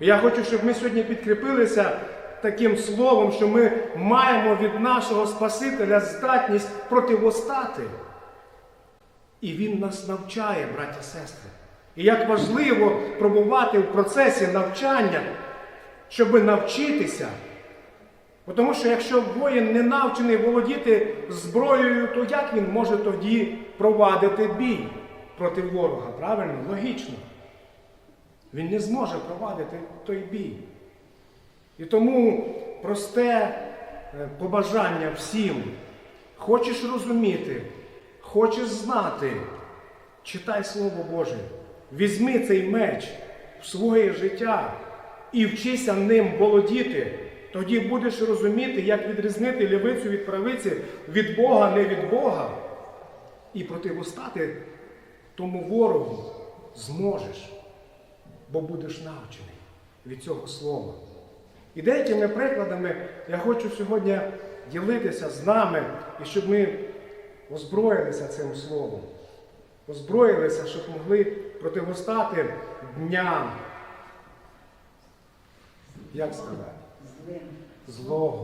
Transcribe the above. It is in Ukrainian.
Я хочу, щоб ми сьогодні підкріпилися таким словом, що ми маємо від нашого Спасителя здатність противостати. І Він нас навчає, браті і сестри. І як важливо пробувати в процесі навчання, щоб навчитися. Тому що якщо воїн не навчений володіти зброєю, то як він може тоді провадити бій проти ворога? Правильно? Логічно. Він не зможе провадити той бій. І тому просте е, побажання всім. Хочеш розуміти, хочеш знати, читай Слово Боже. Візьми цей меч в своє життя і вчися ним володіти. Тоді будеш розуміти, як відрізнити лівицю від правиці від Бога, не від Бога. І противостати тому ворогу зможеш, бо будеш навчений від цього слова. І деякими прикладами я хочу сьогодні ділитися з нами, і щоб ми озброїлися цим словом. Озброїлися, щоб могли противостати дням. Як сказати? Злого.